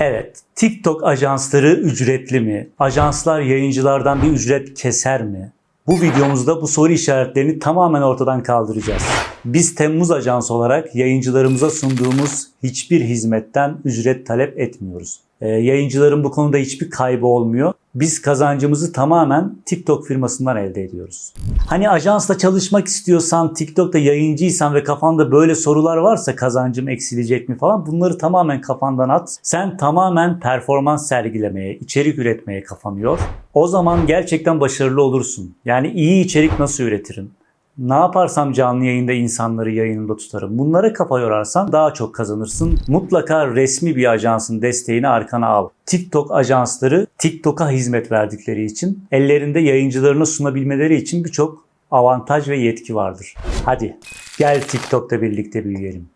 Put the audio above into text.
Evet, TikTok ajansları ücretli mi? Ajanslar yayıncılardan bir ücret keser mi? Bu videomuzda bu soru işaretlerini tamamen ortadan kaldıracağız. Biz Temmuz Ajansı olarak yayıncılarımıza sunduğumuz hiçbir hizmetten ücret talep etmiyoruz. Ee, yayıncıların bu konuda hiçbir kaybı olmuyor. Biz kazancımızı tamamen TikTok firmasından elde ediyoruz. Hani ajansla çalışmak istiyorsan, TikTok'ta yayıncıysan ve kafanda böyle sorular varsa kazancım eksilecek mi falan bunları tamamen kafandan at. Sen tamamen performans sergilemeye, içerik üretmeye kafanı yor. O zaman gerçekten başarılı olursun. Yani iyi içerik nasıl üretirim? Ne yaparsam canlı yayında insanları yayınımda tutarım. Bunlara kafa yorarsan daha çok kazanırsın. Mutlaka resmi bir ajansın desteğini arkana al. TikTok ajansları TikTok'a hizmet verdikleri için ellerinde yayıncılarına sunabilmeleri için birçok avantaj ve yetki vardır. Hadi gel TikTok'ta birlikte büyüyelim.